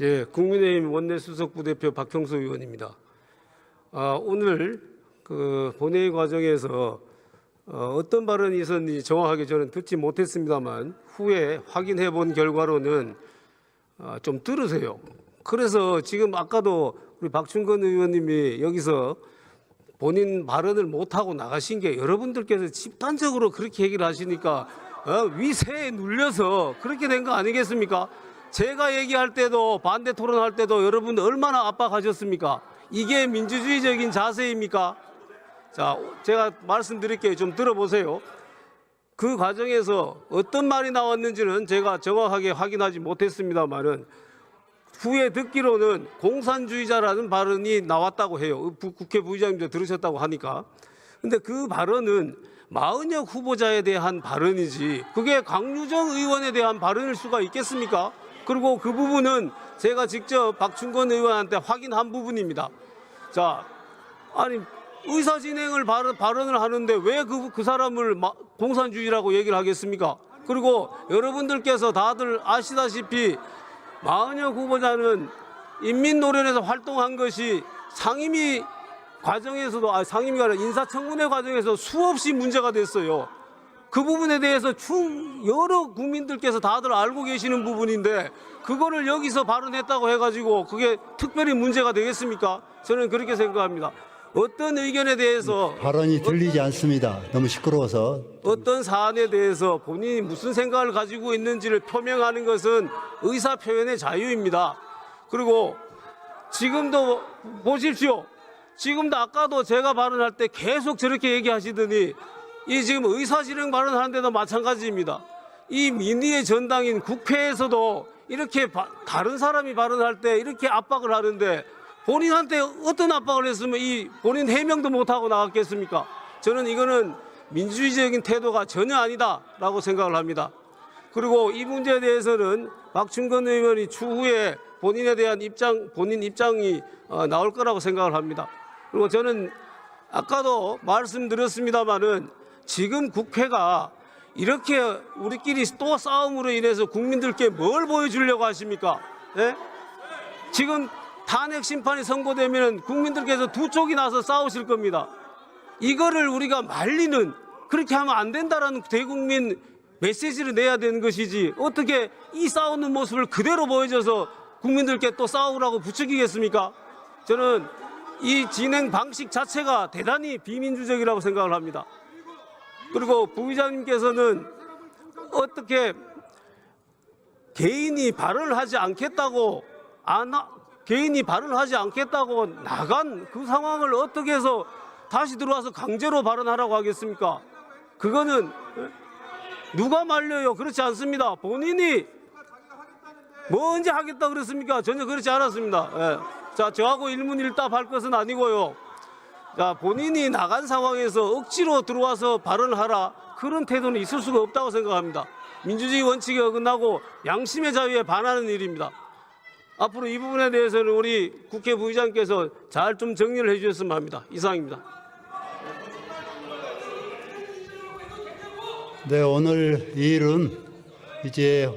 예, 국민의힘 원내수석 부대표 박형수 의원입니다. 아, 오늘 그 본회의 과정에서 어, 어떤 발언이 있었는지 정확하게 저는 듣지 못했습니다만 후에 확인해 본 결과로는 아, 좀 들으세요. 그래서 지금 아까도 우리 박충건 의원님이 여기서 본인 발언을 못하고 나가신 게 여러분들께서 집단적으로 그렇게 얘기를 하시니까 어, 위세에 눌려서 그렇게 된 거 아니겠습니까? 제가 얘기할 때도 반대 토론할 때도 여러분 얼마나 압박하셨습니까? 이게 민주주의적인 자세입니까? 자, 제가 말씀드릴게요. 좀 들어보세요. 그 과정에서 어떤 말이 나왔는지는 제가 정확하게 확인하지 못했습니다만은 후에 듣기로는 공산주의자라는 발언이 나왔다고 해요. 부- 국회 부의장님도 들으셨다고 하니까. 근데 그 발언은 마은혁 후보자에 대한 발언이지 그게 강유정 의원에 대한 발언일 수가 있겠습니까? 그리고 그 부분은 제가 직접 박충건 의원한테 확인한 부분입니다. 자, 아니 의사 진행을 발언, 발언을 하는데 왜 그 그 사람을 마- 공산주의라고 얘기를 하겠습니까? 그리고 여러분들께서 다들 아시다시피 마은혁 후보자는 인민노련에서 활동한 것이 상임위 과정에서도 아 상임위가 아니라 인사청문회 과정에서 수없이 문제가 됐어요. 그 부분에 대해서 충 여러 국민들께서 다들 알고 계시는 부분인데 그거를 여기서 발언했다고 해가지고 그게 특별히 문제가 되겠습니까? 저는 그렇게 생각합니다. 어떤 의견에 대해서 발언이 들리지 않습니다. 너무 시끄러워서 어떤 사안에 대해서 본인이 무슨 생각을 가지고 있는지를 표명하는 것은 의사 표현의 자유입니다. 그리고 지금도 보십시오. 지금도 아까도 제가 발언할 때 계속 저렇게 얘기하시더니 이 지금 의사진행 발언하는데도 마찬가지입니다. 이 민의의 전당인 국회에서도 이렇게 바- 다른 사람이 발언할 때 이렇게 압박을 하는데 본인한테 어떤 압박을 했으면 이 본인 해명도 못하고 나갔겠습니까? 저는 이거는 민주주의적인 태도가 전혀 아니다라고 생각을 합니다. 그리고 이 문제에 대해서는 박충건 의원이 추후에 본인에 대한 입장, 본인 입장이 어, 나올 거라고 생각을 합니다. 그리고 저는 아까도 말씀드렸습니다마는 지금 국회가 이렇게 우리끼리 또 싸움으로 인해서 국민들께 뭘 보여주려고 하십니까? 예? 지금 탄핵 심판이 선고되면 국민들께서 두 쪽이 나서 싸우실 겁니다. 이거를 우리가 말리는 그렇게 하면 안 된다라는 대국민 메시지를 내야 되는 것이지 어떻게 이 싸우는 모습을 그대로 보여줘서 국민들께 또 싸우라고 부추기겠습니까? 저는 이 진행 방식 자체가 대단히 비민주적이라고 생각을 합니다. 그리고 부의장님께서는 어떻게 개인이 발언을 하지 않겠다고 안 하- 개인이 발언을 하지 않겠다고 나간 그 상황을 어떻게 해서 다시 들어와서 강제로 발언하라고 하겠습니까? 그거는 예? 누가 말려요? 그렇지 않습니다. 본인이 뭐 언제 하겠다 그랬습니까? 전혀 그렇지 않았습니다. 예. 자, 저하고 일문일답 할 것은 아니고요. 자, 본인이 나간 상황에서 억지로 들어와서 발언하라 그런 태도는 있을 수가 없다고 생각합니다. 민주주의 원칙에 어긋나고 양심의 자유에 반하는 일입니다. 앞으로 이 부분에 대해서는 우리 국회 부의장께서 잘 좀 정리를 해주셨으면 합니다. 이상입니다. 네 오늘 이 일은 이제